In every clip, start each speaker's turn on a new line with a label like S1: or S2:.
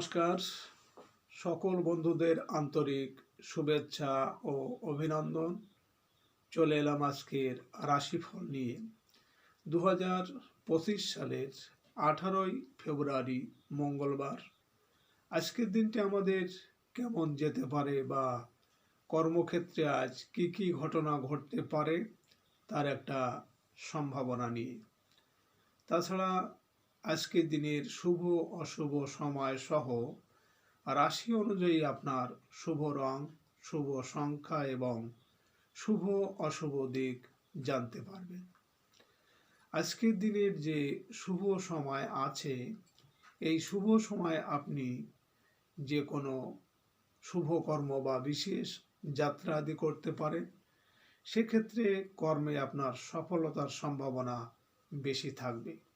S1: নমস্কার। সকল বন্ধুদের আন্তরিক শুভেচ্ছা ও অভিনন্দন। চলে এলাম আজকের রাশিফল নিয়ে। দু হাজার পঁচিশ সালের আঠারোই ফেব্রুয়ারি মঙ্গলবার। আজকের দিনটি আমাদের কেমন যেতে পারে বা কর্মক্ষেত্রে আজ কি কি ঘটনা ঘটতে পারে, তার একটা সম্ভাবনা নিয়ে। তাছাড়া আজকের দিনের শুভ অশুভ সময় সহ রাশি অনুযায়ী আপনার শুভ রং, শুভ সংখ্যা এবং শুভ অশুভ দিক জানতে পারবেন। আজকের দিনের যে শুভ সময় আছে, এই শুভ সময় আপনি যে কোনো শুভ কর্ম বা বিশেষ যাত্রা আদি করতে পারেন, সেক্ষেত্রে কর্মে আপনার সফলতার সম্ভাবনা বেশি থাকবে।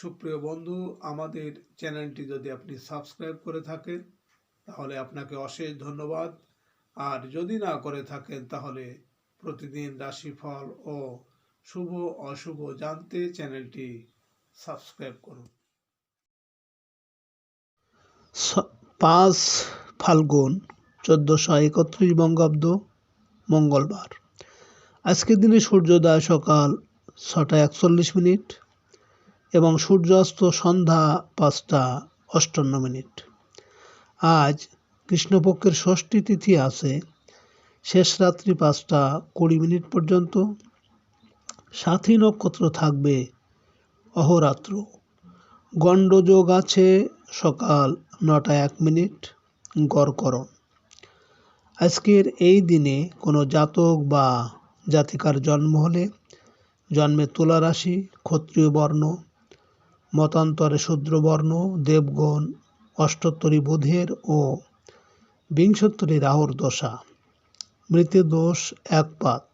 S1: সুপ্রিয় বন্ধু, আমাদের চ্যানেলটি যদি আপনি সাবস্ক্রাইব করে থাকেন, তাহলে আপনাকে অশেষ ধন্যবাদ। আর যদি না করে থাকেন, তাহলে প্রতিদিন রাশিফল ও শুভ অশুভ জানতে চ্যানেলটি সাবস্ক্রাইব করুন।
S2: পাঁচ ফাল্গুন চোদ্দোশো একত্রিশ বঙ্গাব্দ, মঙ্গলবার। আজকের দিনে সূর্যোদয় সকাল ছটা একচল্লিশ মিনিট। এবং সূর্যাস্ত সন্ধ্যা পাঁচটা, অষ্টান্ন মিনিট। আজ কৃষ্ণপক্ষের ষষ্ঠী তিথি আছে। শেষ রাত্রি পাঁচটা কুড়ি মিনিট পর্যন্ত। সাথী নক্ষত্র থাকবে অহরাত্র। গণ্ডযোগ আছে সকাল নটা এক মিনিট। গড়করণ। আজকের এই দিনে কোনো জাতক বা জাতিকার জন্ম হলে জন্মে তুলা রাশি, ক্ষত্রিয় বর্ণ মতান্তরে শূদ্রবর্ণ, দেবগণ অষ্টোত্তরী বুধের ও বিংশোত্তরী রাহুর দশা। মৃতে দোষ একপাত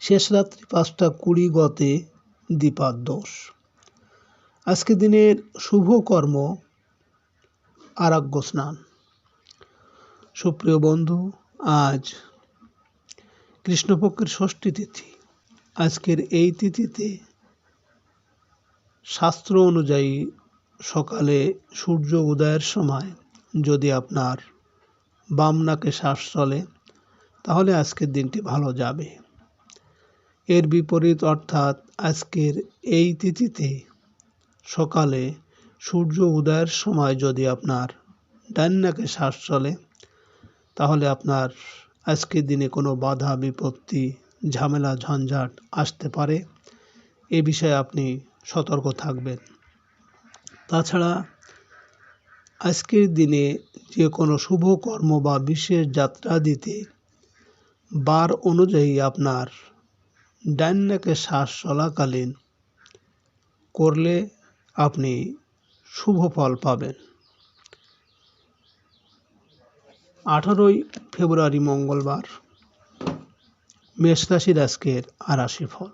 S2: শেষ রাত্রি পাঁচটা কুড়ি গতে দ্বিপাত দোষ। আজকে দিনের শুভ কর্ম আরাগ্য স্নান। সুপ্রিয় বন্ধু, আজ কৃষ্ণপক্ষের ষষ্ঠী তিথি। আজকের এই তিথিতে শাস্ত্র অনুযায়ী সকালে সূর্য উদয়ের সময় যদি আপনার বাম নাকে শ্বাস চলে, তাহলে আজকের দিনটি ভালো যাবে। এর বিপরীত অর্থাৎ আজকের এই তিথিতে সকালে সূর্য উদয়ের সময় যদি আপনার ডান নাকে শ্বাস চলে, তাহলে আপনার আজকের দিনে কোনো বাধা, বিপত্তি, ঝামেলা, ঝঞ্ঝাট আসতে পারে। এ বিষয়ে আপনি সতর্ক থাকবেন। তাছাড়া আজকের দিনে যে কোনো শুভ কর্ম বা বিশেষ যাত্রা দিতে বার অনুযায়ী আপনার ডান নাকে শ্বাস চলাকালীন করলে আপনি শুভ ফল পাবেন। আঠারোই ফেব্রুয়ারি মঙ্গলবার, মেষ রাশির আজকের আরাশি ফল।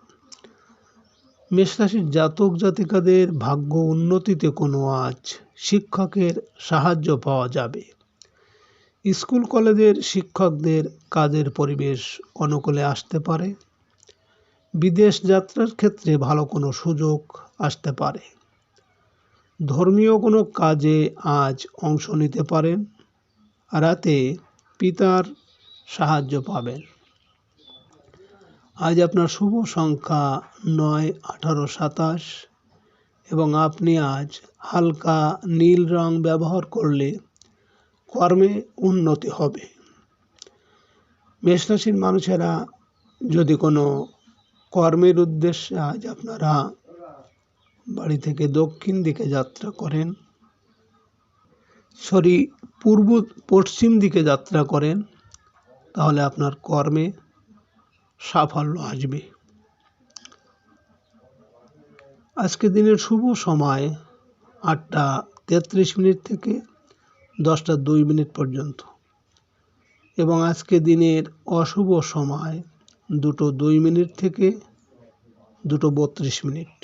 S2: মেষ রাশির জাতক জাতিকাদের ভাগ্য উন্নতিতে কোনো আজ শিক্ষকের সাহায্য পাওয়া যাবে। স্কুল কলেজের শিক্ষকদের কাজের পরিবেশ অনুকূলে আসতে পারে। বিদেশ যাত্রার ক্ষেত্রে ভালো কোনো সুযোগ আসতে পারে। ধর্মীয় কোনো কাজে আজ অংশ নিতে পারেন। রাতে পিতার সাহায্য পাবেন। আজ আপনার শুভ সংখ্যা নয়, আঠারো, সাতাশ। এবং আপনি আজ হালকা নীল রং ব্যবহার করলে কর্মে উন্নতি হবে। মেষরাশির মানুষেরা যদি কোনো কর্মের উদ্দেশ্যে আজ আপনারা বাড়ি থেকে দক্ষিণ দিকে যাত্রা করেন, সরি, পূর্ব পশ্চিম দিকে যাত্রা করেন, তাহলে আপনার কর্মে সাফল্য আসবে। আজকে দিনের শুভ সময় আটটা তেত্রিশ মিনিট থেকে দশটা দুই মিনিট পর্যন্ত। এবং আজকে দিনের অশুভ সময় দুটো দুই মিনিট থেকে দুটো বত্রিশ মিনিট।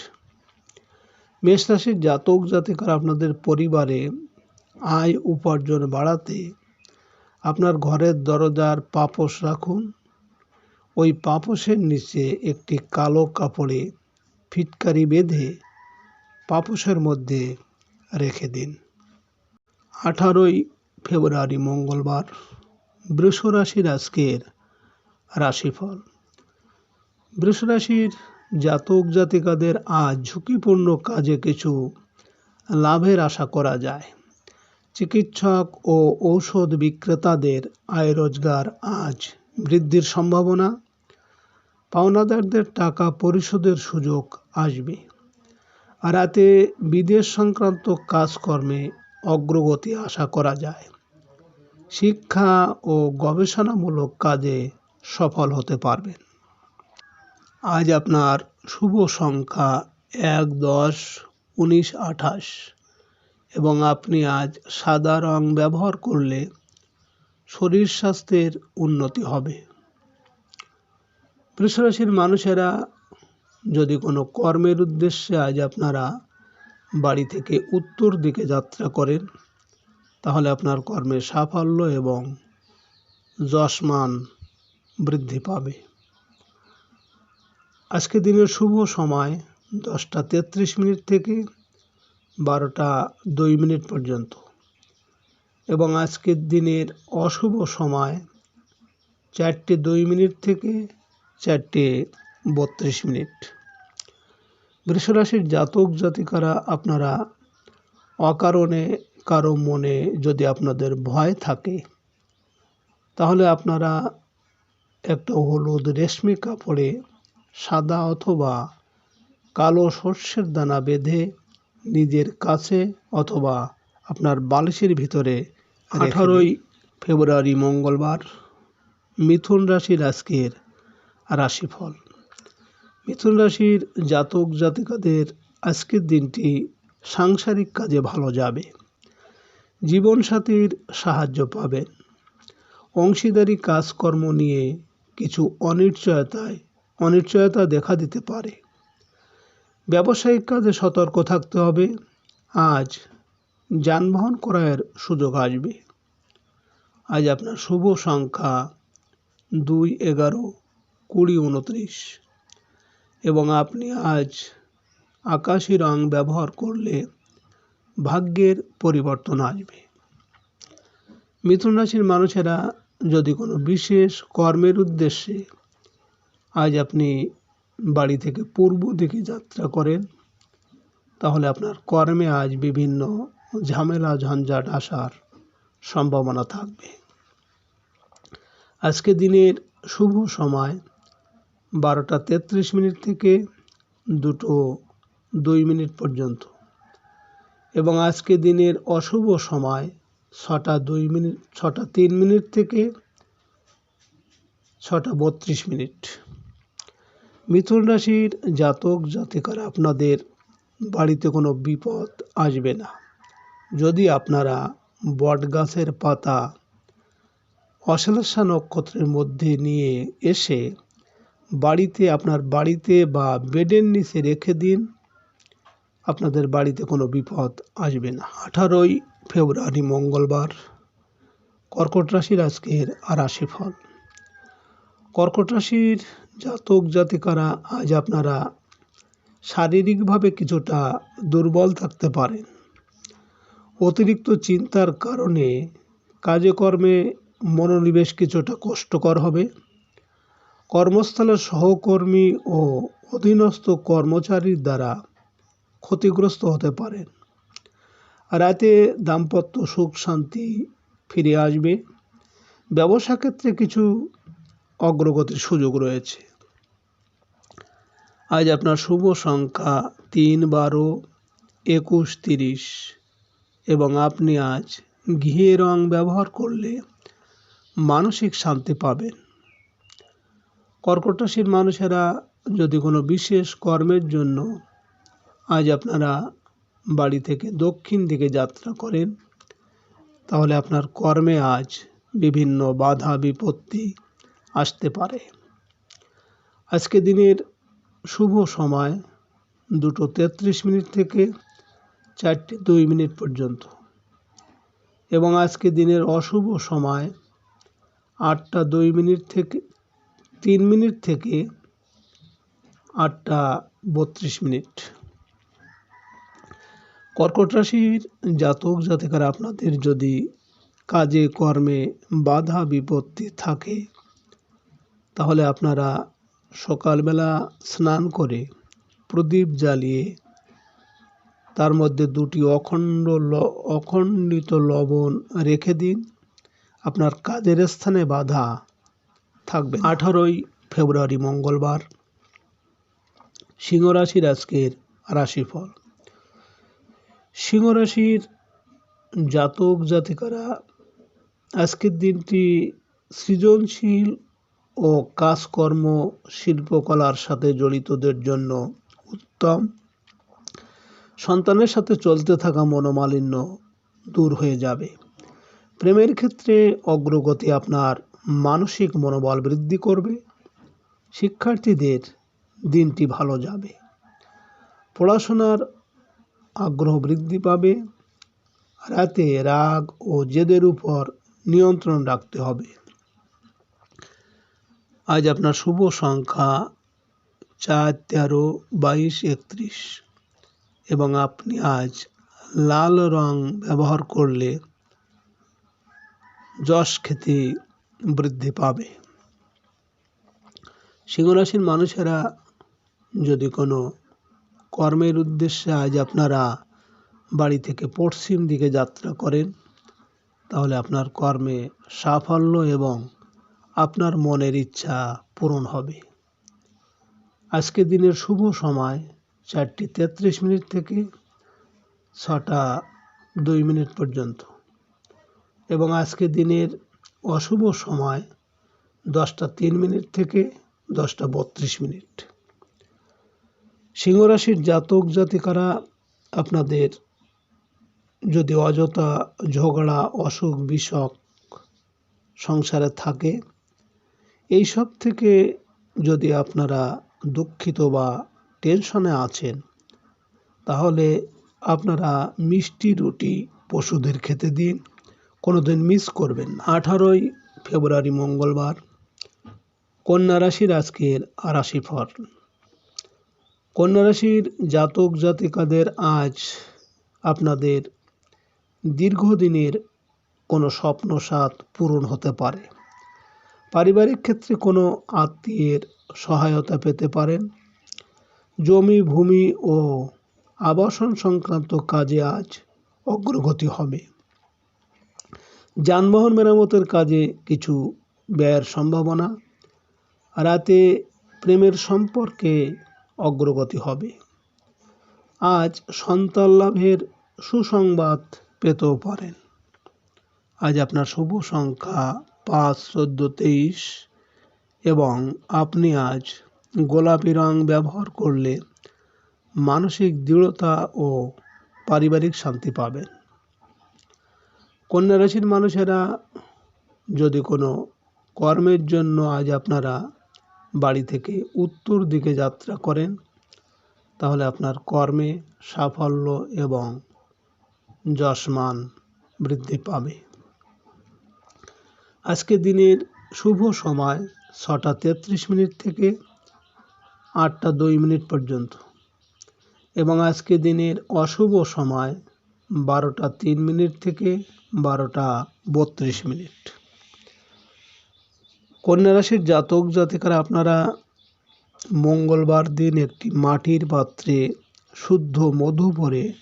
S2: মেষ রাশির জাতক জাতিকার আপনাদের পরিবারে আয় উপার্জন বাড়াতে আপনার ঘরের দরজার পাপোশ রাখুন। ওই পাপোশের নিচে একটি কালো কাপড়ে ফিটকারি বেঁধে পাপোশের মধ্যে রেখে দিন। আঠারোই ফেব্রুয়ারি মঙ্গলবার বৃষ রাশির আজকের রাশিফল। বৃষ রাশির জাতক জাতিকাদের আজ ঝুঁকিপূর্ণ কাজে কিছু লাভের আশা করা যায়। চিকিৎসক ও ঔষধ বিক্রেতাদের আয় রোজগার আজ বৃদ্ধির সম্ভাবনা। পাওনাদারদের টাকা পরিশোধের সুযোগ আসবে। আর রাতে বিদেশ সংক্রান্ত কাজকর্মে অগ্রগতি আশা করা যায়। শিক্ষা ও গবেষণামূলক কাজে সফল হতে পারবেন। আজ আপনার শুভ সংখ্যা এক দশ উনিশ আঠাশ এবং আপনি আজ সাদা রং ব্যবহার করলে শরীর স্বাস্থ্যের উন্নতি হবে। বৃষরাশির মানুষেরা যদি কোনো কর্মের উদ্দেশ্যে আজ আপনারা বাড়ি থেকে উত্তর দিকে যাত্রা করেন, তাহলে আপনার কর্মে সাফল্য এবং যশমান বৃদ্ধি পাবে। আজকে দিনের শুভ সময় দশটা তেত্রিশ মিনিট থেকে বারোটা দুই মিনিট পর্যন্ত। এবং আজকের দিনের অশুভ সময় চারটে দুই মিনিট থেকে চারটে বত্রিশ মিনিট। বৃষরাশির জাতক জাতিকারা, আপনারা অকারণে কারও মনে যদি আপনাদের ভয় থাকে, তাহলে আপনারা একটা হলুদ রেশমি কাপড়ে সাদা অথবা কালো সর্ষের দানা বেঁধে নিজের কাছে অথবা আপনার বালিশের ভিতরে আঠারোই ফেব্রুয়ারি মঙ্গলবার, মিথুন রাশির আজকের রাশিফল। মিথুন রাশির জাতক জাতিকাদের আজকের দিনটি সাংসারিক কাজে ভালো যাবে। জীবনসাথীর সাহায্য পাবেন। অংশীদারি কাজকর্ম নিয়ে কিছু অনিশ্চয়তায়, অনিশ্চয়তা দেখা দিতে পারে। ব্যবসায়িক কাজে সতর্ক থাকতে হবে। আজ যানবাহন ক্রয়ের সুযোগ আসবে। আজ আপনার শুভ সংখ্যা দুই এগারো কুড়ি উনত্রিশ এবং আপনি আজ আকাশি রং ব্যবহার করলে ভাগ্যের পরিবর্তন আসবে। মিথুন রাশির মানুষেরা যদি কোনো বিশেষ কর্মের উদ্দেশ্যে আজ আপনি বাড়ি থেকে পূর্ব দিকে যাত্রা করেন, তাহলে আপনার কর্মে আজ বিভিন্ন ঝামেলা, ঝঞ্ঝাট আসার সম্ভাবনা থাকবে। আজকে দিনের শুভ সময় বারোটা তেত্রিশ মিনিট থেকে দুটো দুই মিনিট পর্যন্ত। এবং আজকে দিনের অশুভ সময় ছটা দুই মিনিট, ছটা তিন মিনিট থেকে ছটা বত্রিশ মিনিট। মিথুন রাশির জাতক জাতিকারা, আপনাদের বাড়িতে কোনো বিপদ আসবে না। যদি আপনারা বট গাছের পাতা অশ্লেষা নক্ষত্রের মধ্যে নিয়ে এসে বাড়িতে, আপনার বাড়িতে বা বেডের নিচে রেখে দিন। আপনাদের বাড়িতে কোনো বিপদ আসবে না। আঠারোই ফেব্রুয়ারি, মঙ্গলবার, কর্কট রাশির আজকের রাশিফল। কর্কট রাশির জাতক জাতিকারা, আজ আপনারা শারীরিকভাবে কিছুটা দুর্বল থাকতে পারেন। অতিরিক্ত চিন্তার কারণে কাজে কর্মে মনোনিবেশ কিছুটা কষ্টকর হবে। কর্মস্থলের সহকর্মী ও অধীনস্থ কর্মচারীর দ্বারা ক্ষতিগ্রস্ত হতে পারেন রাতে দাম্পত্য সুখ, শান্তি ফিরে আসবে। ব্যবসা ক্ষেত্রে কিছু অগ্রগতির সুযোগ রয়েছে। আজ আপনার শুভ সংখ্যা তিন, বারো, একুশ, তিরিশ এবং আপনি আজ ঘিয়ে রং ব্যবহার করলে মানসিক শান্তি পাবেন। কর্কট রাশির মানুষেরা যদি কোনো বিশেষ কর্মের জন্য আজ আপনারা বাড়ি থেকে দক্ষিণ দিকে যাত্রা করেন, তাহলে আপনার কর্মে আজ বিভিন্ন বাধা বিপত্তি আসতে পারে। আজকে দিনের শুভ সময় দুটো তেত্রিশ মিনিট থেকে চারটে দুই মিনিট পর্যন্ত। এবং আজকে দিনের অশুভ সময় আটটা দুই মিনিট থেকে তিন মিনিট থেকে আটটা বত্রিশ মিনিট। কর্কট রাশির জাতক জাতিকারা আপনাদের যদি কাজে, কর্মে বাধা, বিপত্তি থাকে, তাহলে আপনারা সকালবেলা স্নান করে প্রদীপ জ্বালিয়ে তার মধ্যে দুটি অখণ্ড অখণ্ডিত লবণ রেখে দিন। আপনার কাজের স্থানে বাধা থাকবে। আঠারোই ফেব্রুয়ারি, মঙ্গলবার। সিংহ রাশির আজকের রাশিফল। সিংহ রাশির জাতক জাতিকারা, আজকের দিনটি সৃজনশীল ও কাজকর্ম শিল্পকলার সাথে জড়িতদের জন্য উত্তম। সন্তানের সাথে চলতে থাকা মনোমালিন্য দূর হয়ে যাবে। প্রেমের ক্ষেত্রে অগ্রগতি আপনার মানসিক মনোবল বৃদ্ধি করবে, শিক্ষার্থীদের দিনটি ভালো যাবে। পড়াশোনার আগ্রহ বৃদ্ধি পাবে, রাতে রাগ ও জেদের উপর নিয়ন্ত্রণ রাখতে হবে। আজ আপনার শুভ সংখ্যা চার, তেরো, বাইশ, একত্রিশ এবং আপনি আজ লাল রং ব্যবহার করলে যশ খ্যাতি বৃদ্ধি পাবে। সিংহরাশির মানুষেরা যদি কোনো কর্মের উদ্দেশ্যে আজ আপনারা বাড়ি থেকে পশ্চিম দিকে যাত্রা করেন, তাহলে আপনার কর্মে সাফল্য এবং আপনার মনের ইচ্ছা পূরণ হবে। আজকের দিনের শুভ সময় চারটি তেত্রিশ মিনিট থেকে ছটা দুই মিনিট পর্যন্ত। এবং আজকের দিনের অশুভ সময় দশটা তিন মিনিট থেকে দশটা বত্রিশ মিনিট। সিংহরাশির জাতক জাতিকারা, আপনাদের যদি অযথা ঝগড়া, অসুখ বিসুখ সংসারে থাকে, এই সব থেকে যদি আপনারা দুঃখিত বা টেনশনে আছেন, তাহলে আপনারা মিষ্টি রুটি পশুদের খেতে দিন। কোনো দিন মিস করবেন আঠারোই ফেব্রুয়ারি মঙ্গলবার, কন্যা রাশির আজকের রাশিফল কন্যা রাশির জাতক জাতিকাদের আজ আপনাদের দীর্ঘদিনের কোনো স্বপ্ন সাত পূরণ হতে পারে। পারিবারিক ক্ষেত্রে কোনো আত্মীয়ের সহায়তা পেতে পারেন। জমি, ভূমি ও আবাসন সংক্রান্ত কাজে আজ অগ্রগতি হবে। যানবাহন মেরামতের কাজে কিছু ব্যয়ের সম্ভাবনা, রাতে প্রেমের সম্পর্কে অগ্রগতি হবে। আজ সন্তান লাভের সুসংবাদ পেতেও পারেন। আজ আপনার শুভ সংখ্যা পাঁচ, চোদ্দ, তেইশ এবং আপনি আজ গোলাপি রং ব্যবহার করলে মানসিক দৃঢ়তা ও পারিবারিক শান্তি পাবেন। কন্যা রাশির মানুষেরা যদি কোনো কর্মের জন্য আজ আপনারা বাড়ি থেকে উত্তর দিকে যাত্রা করেন, তাহলে আপনার কর্মে সাফল্য এবং যশমান বৃদ্ধি পাবে। আজকে দিনের শুভ সময় ছটা তেত্রিশ মিনিট থেকে আটটা দুই মিনিট পর্যন্ত এবং আজকে দিনের অশুভ সময় বারোটা তিন মিনিট থেকে বারোটা বত্রিশ মিনিট। কন্যা রাশির জাতক জাতিকারা, আপনারা মঙ্গলবার দিন একটি মাটির পাত্রে শুদ্ধ মধু ভরে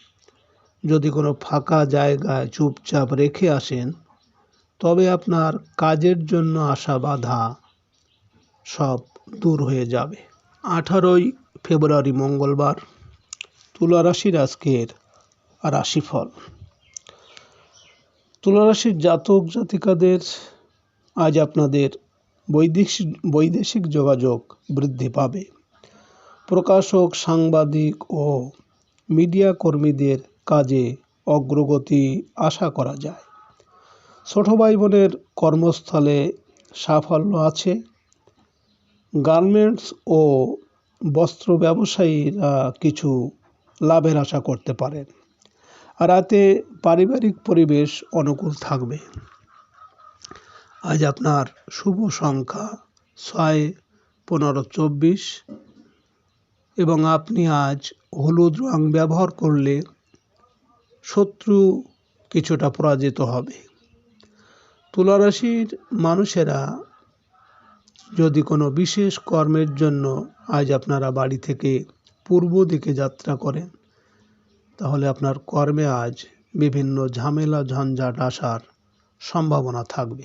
S2: যদি কোনো ফাঁকা জায়গায় চুপচাপ রেখে আসেন, তবে আপনার কাজের জন্য আসা বাধা সব দূর হয়ে যাবে। আঠারোই ফেব্রুয়ারি মঙ্গলবার, তুলা রাশির আজকের রাশিফল। তুলা রাশির জাতক জাতিকাদের আজ আপনাদের বৈদেশিক বৈদেশিক যোগাযোগ বৃদ্ধি পাবে। প্রকাশক, সাংবাদিক ও মিডিয়া কর্মীদের কাজে অগ্রগতি আশা করা যায়। ছোট ভাই বোনের কর্মস্থলে সাফল্য আছে। গার্মেন্টস ও বস্ত্র ব্যবসায়ীরা কিছু লাভের আশা করতে পারেন। রাতে পারিবারিক পরিবেশ অনুকূল থাকবে। আজ আপনার শুভ সংখ্যা ছয়, পনেরো, চব্বিশ এবং আপনি আজ হলুদ রং ব্যবহার করলে শত্রু কিছুটা পরাজিত হবে। তুলারাশির মানুষেরা যদি কোনো বিশেষ কর্মের জন্য আজ আপনারা বাড়ি থেকে পূর্ব দিকে যাত্রা করেন তাহলে আপনার কর্মে আজ বিভিন্ন ঝামেলা, ঝঞ্ঝাট আসার সম্ভাবনা থাকবে।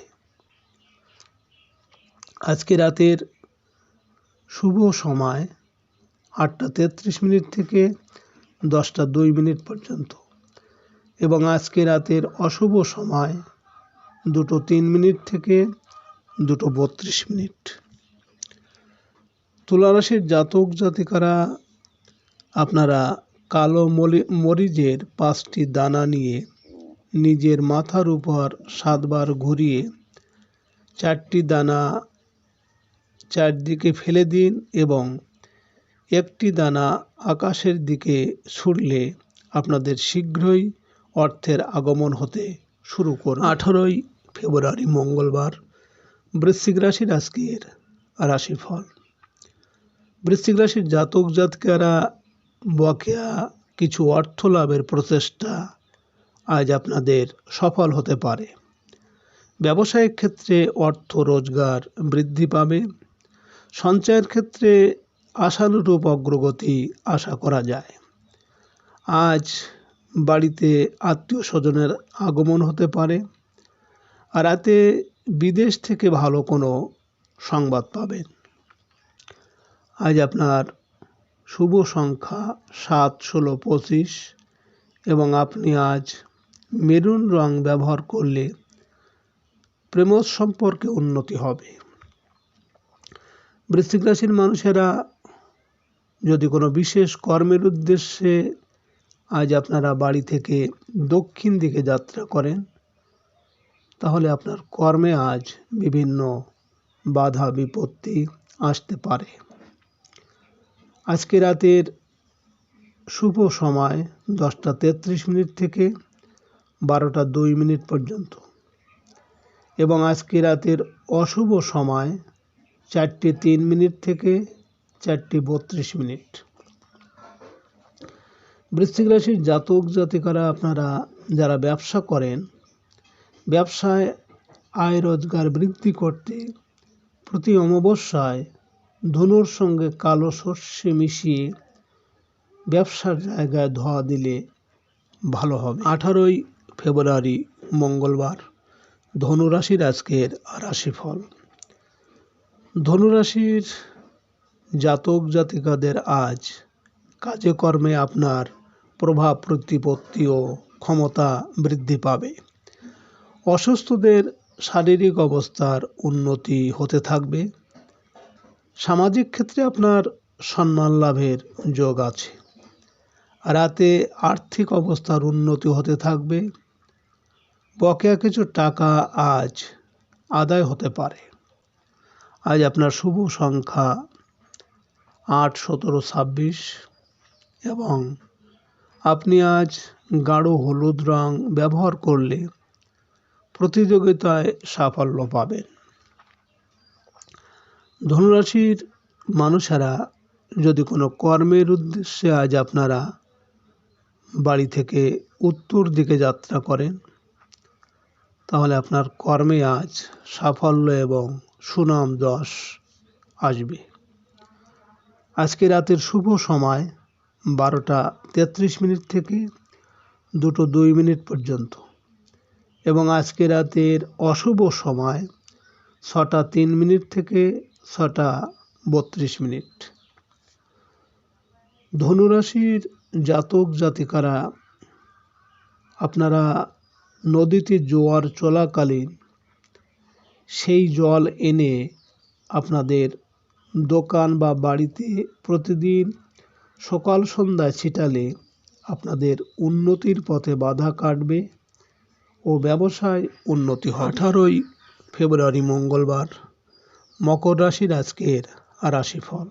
S2: আজকে রাতের শুভ সময় আটটা তেত্রিশ মিনিট থেকে দশটা দুই মিনিট পর্যন্ত এবং আজকে রাতের অশুভ সময় দুটো তিন মিনিট থেকে দুটো বত্রিশ মিনিট। তুলারাশির জাতক জাতিকারা, আপনারা কালো মরিচের পাঁচটি দানা নিয়ে নিজের মাথার উপর সাতবার ঘুরিয়ে চারটি দানা চারদিকে ফেলে দিন এবং একটি দানা আকাশের দিকে ছুড়লে আপনাদের শীঘ্রই অর্থের আগমন হতে শুরু করবে। আঠারোই ফেব্রুয়ারি মঙ্গলবার বৃশ্চিক রাশির আজকের রাশিফল। বৃশ্চিক রাশির জাতক জাতকারা বকেয়া কিছু অর্থ লাভের প্রচেষ্টা আজ আপনাদের সফল হতে পারে। ব্যবসায়িক ক্ষেত্রে অর্থ রোজগার বৃদ্ধি পাবে। সঞ্চয়ের ক্ষেত্রে আশানুরূপ অগ্রগতি আশা করা যায়। আজ বাড়িতে আত্মীয় স্বজনের আগমন হতে পারে। আর রাতে বিদেশ থেকে ভালো কোনো সংবাদ পাবেন। আজ আপনার শুভ সংখ্যা সাত, ষোলো, পঁচিশ। এবং আপনি আজ মেরুন রং ব্যবহার করলে প্রেম সম্পর্কে উন্নতি হবে। বৃশ্চিক রাশির মানুষেরা যদি কোনো বিশেষ কর্মের উদ্দেশ্যে আজ আপনারা বাড়ি থেকে দক্ষিণ দিকে যাত্রা করেন, তাহলে আপনার কর্মে আজ বিভিন্ন বাধা, বিপত্তি আসতে পারে। আজকে রাতের শুভ সময় দশটা তেত্রিশ মিনিট থেকে বারোটা দুই মিনিট পর্যন্ত। এবং আজকে রাতের অশুভ সময় চারটে তিন মিনিট থেকে চারটে বত্রিশ মিনিট। বৃশ্চিক রাশির জাতক জাতিকারা আপনারা যারা ব্যবসা করেন, ব্যবসায় আয় রোজগার বৃদ্ধি করতে প্রতি অমাবস্যায় ধনুর সঙ্গে কালো সর্ষে মিশিয়ে ব্যবসার জায়গায় ধোয়া দিলে ভালো হবে। আঠারোই ফেব্রুয়ারি, মঙ্গলবার, ধনুরাশির আজকের রাশিফল। ধনুরাশির জাতক জাতিকাদের আজ কাজে কর্মে আপনার প্রভাব, প্রতিপত্তি ও ক্ষমতা বৃদ্ধি পাবে। অসুস্থদের শারীরিক অবস্থার উন্নতি হতে থাকবে। সামাজিক ক্ষেত্রে আপনার সম্মান লাভের যোগ আছে। রাতে আর্থিক অবস্থার উন্নতি হতে থাকবে। বকেয়া কিছু টাকা আজ আদায় হতে পারে। আজ আপনার শুভ সংখ্যা আট, সতেরো, ছাব্বিশ এবং আপনি আজ গাঢ় হলুদ রং ব্যবহার করলে প্রতিযোগিতায় সাফল্য পাবেন। ধনুরাশির মানুষেরা যদি কোনো কর্মের উদ্দেশ্যে আজ আপনারা বাড়ি থেকে উত্তর দিকে যাত্রা করেন, তাহলে আপনার কর্মে আজ সাফল্য এবং সুনাম দশ আসবে। আজকে রাতের শুভ সময় বারোটা তেত্রিশ মিনিট থেকে দুটো দুই মিনিট পর্যন্ত এবং আজকে রাতের অশুভ সময় ছটা তিন মিনিট থেকে ছটা বত্রিশ মিনিট। ধনুরাশির জাতক জাতিকারা, আপনারা নদীতে জোয়ার চলাকালীন সেই জল এনে আপনাদের দোকান বা বাড়িতে প্রতিদিন সকাল সন্ধ্যায় ছিটালে আপনাদের উন্নতির পথে বাধা কাটবে ও ব্যবসায় উন্নতি হবে। আঠারোই ফেব্রুয়ারি মঙ্গলবার। মকর রাশির আজকের রাশিফল।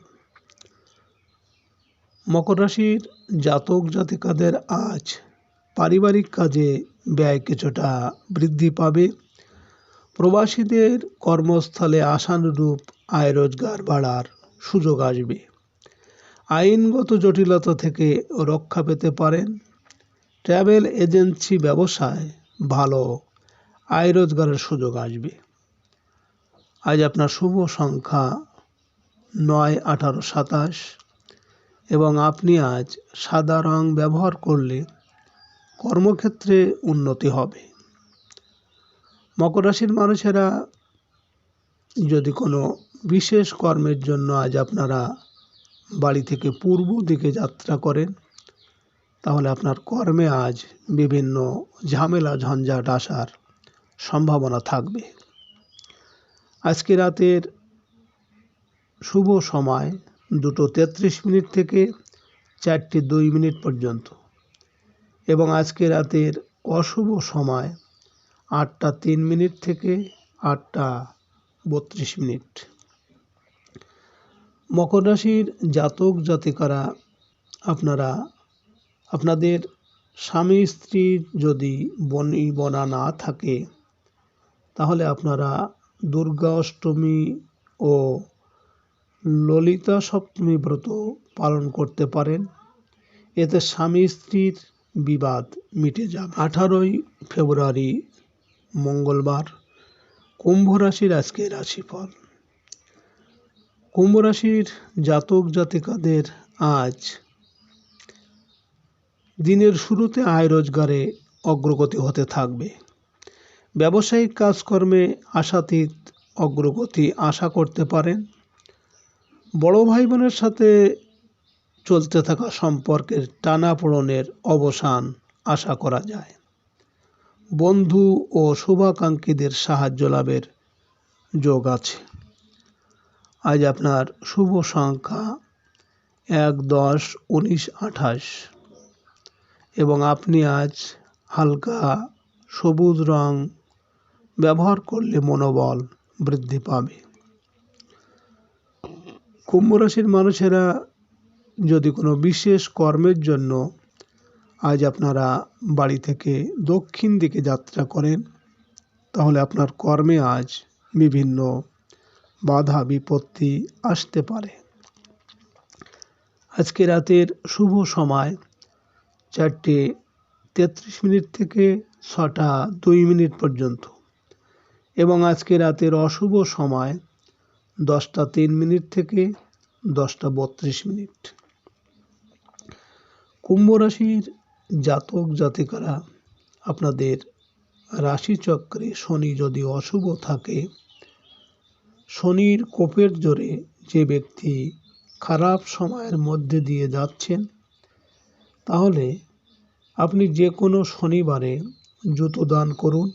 S2: মকর রাশির জাতক জাতিকাদের আজ পারিবারিক কাজে ব্যয় কিছুটা বৃদ্ধি পাবে। প্রবাসীদের কর্মস্থলে আশানুরূপ আয় রোজগার বাড়ার সুযোগ আসবে। আইনগত জটিলতা থেকে রক্ষা পেতে পারেন। ট্রাভেল এজেন্সি ব্যবসায় ভালো আয় রোজগারের সুযোগ আসবে। আজ আপনার শুভ সংখ্যা নয়, আঠারো, সাতাশ। এবং আপনি আজ সাদা রং ব্যবহার করলে কর্মক্ষেত্রে উন্নতি হবে। মকর রাশির মানুষেরা যদি কোনো বিশেষ কর্মের জন্য আজ আপনারা বাড়ি থেকে পূর্ব দিকে যাত্রা করেন, তাহলে আপনার কর্মে আজ বিভিন্ন ঝামেলা, ঝঞ্ঝাট আসার সম্ভাবনা থাকবে। আজকে রাতের শুভ সময় দুটো তেত্রিশ মিনিট থেকে চারটে দুই মিনিট পর্যন্ত। এবং আজকে রাতের অশুভ সময় আটটা তিন মিনিট থেকে আটটা বত্রিশ মিনিট। মকর রাশির জাতক জাতিকারা, আপনারা, আপনাদের স্বামী স্ত্রীর যদি বনি বনা না থাকে, তাহলে আপনারা দুর্গা অষ্টমী ও ললিতা সপ্তমী ব্রত পালন করতে পারেন। এতে স্বামী স্ত্রীর বিবাদ মিটে যাবে। আঠারোই ফেব্রুয়ারি, মঙ্গলবার, কুম্ভ রাশির আজকে রাশিফল। কুম্ভ রাশির জাতক জাতিকাদের আজ দিনের শুরুতে আয় রোজগারে অগ্রগতি হতে থাকবে। ব্যবসায়িক কাজকর্মে আশাতীত অগ্রগতি আশা করতে পারেন। বড় ভাই বোনের সাথে চলতে থাকা সম্পর্কের টানাপোড়নের অবসান আশা করা যায়। বন্ধু ও শুভাকাঙ্ক্ষীদের সাহায্য লাভের যোগ আছে। আজ আপনার শুভ সংখ্যা এক দশ উনিশ আঠাশ। এবং আপনি আজ হালকা সবুজ রং ব্যবহার করলে মনোবল বৃদ্ধি পাবে। কুম্ভ রাশির মানুষেরা যদি কোনো বিশেষ কর্মের জন্য আজ আপনারা বাড়ি থেকে দক্ষিণ দিকে যাত্রা করেন, তাহলে আপনার কর্মে আজ বিভিন্ন বাধা, বিপত্তি আসতে পারে। আজকে রাতের শুভ সময়, চারটে তেত্রিশ মিনিট থেকে ছটা দুই মিনিট পর্যন্ত। এবং আজকে রাতের অশুভ সময় দশটা তিন মিনিট থেকে দশটা বত্রিশ মিনিট। কুম্ভ রাশির জাতক জাতিকারা আপনাদের রাশিচক্রে শনি যদি অশুভ থাকে, শনির কোপের জোরে যে ব্যক্তি খারাপ সময়ের মধ্যে দিয়ে যাচ্ছেন, তাহলে আপনি যে কোনো শনিবারে জুতো দান করুন।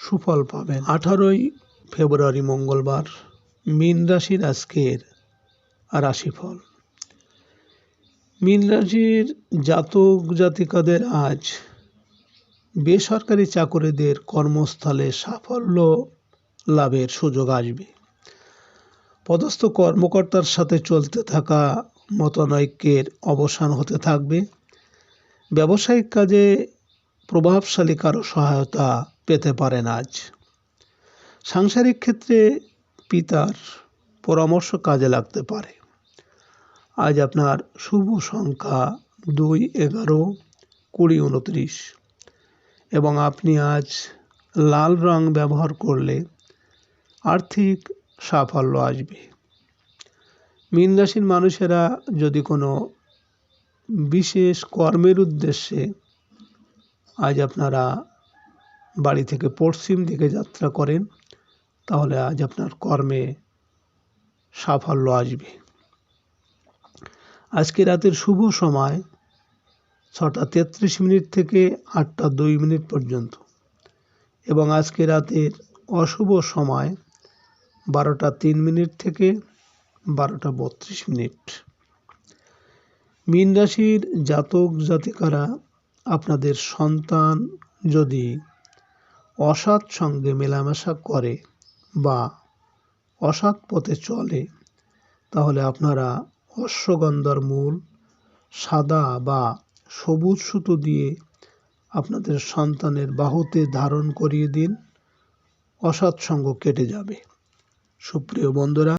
S2: সুফল পাবেন। আঠারোই ফেব্রুয়ারি মঙ্গলবার, মীন রাশির আজকের রাশিফল। মীন রাশির জাতক জাতিকাদের আজ বেসরকারি চাকরিদের কর্মস্থলে সাফল্য লাভের সুযোগ আসবে। পদস্থ কর্মকর্তার সাথে চলতে থাকা মতানৈক্যের অবসান হতে থাকবে। ব্যবসায়িক কাজে প্রভাবশালী কারও সহায়তা পেতে পারেন আজ। সাংসারিক ক্ষেত্রে পিতার পরামর্শ কাজে লাগতে পারে। আজ আপনার শুভ সংখ্যা দুই এগারো কুড়ি উনত্রিশ এবং আপনি আজ লাল রং ব্যবহার করলে আর্থিক সাফল্য আসবে। মীন মানুষেরা যদি কোনো বিশেষ কর্মের উদ্দেশ্যে আজ আপনারা বাড়ি থেকে পশ্চিম দিকে যাত্রা করেন, তাহলে আজ আপনার কর্মে সাফল্য আসবে। আজকে রাতের শুভ সময় ছটা তেত্রিশ মিনিট থেকে আটটা দুই মিনিট পর্যন্ত এবং আজকে রাতের অশুভ সময় বারোটা তিন মিনিট থেকে বারোটা বত্রিশ মিনিট। মীন রাশির জাতক জাতিকারা আপনাদের সন্তান যদি অসৎ সঙ্গে মেলামেশা করে বা অসৎ পথে চলে, তাহলে আপনারা অশ্বগন্ধার মূল সাদা বা সবুজ সুতো দিয়ে আপনাদের সন্তানের বাহুতে ধারণ করিয়ে দিন। অসৎ সঙ্গ কেটে যাবে। সুপ্রিয় বন্ধুরা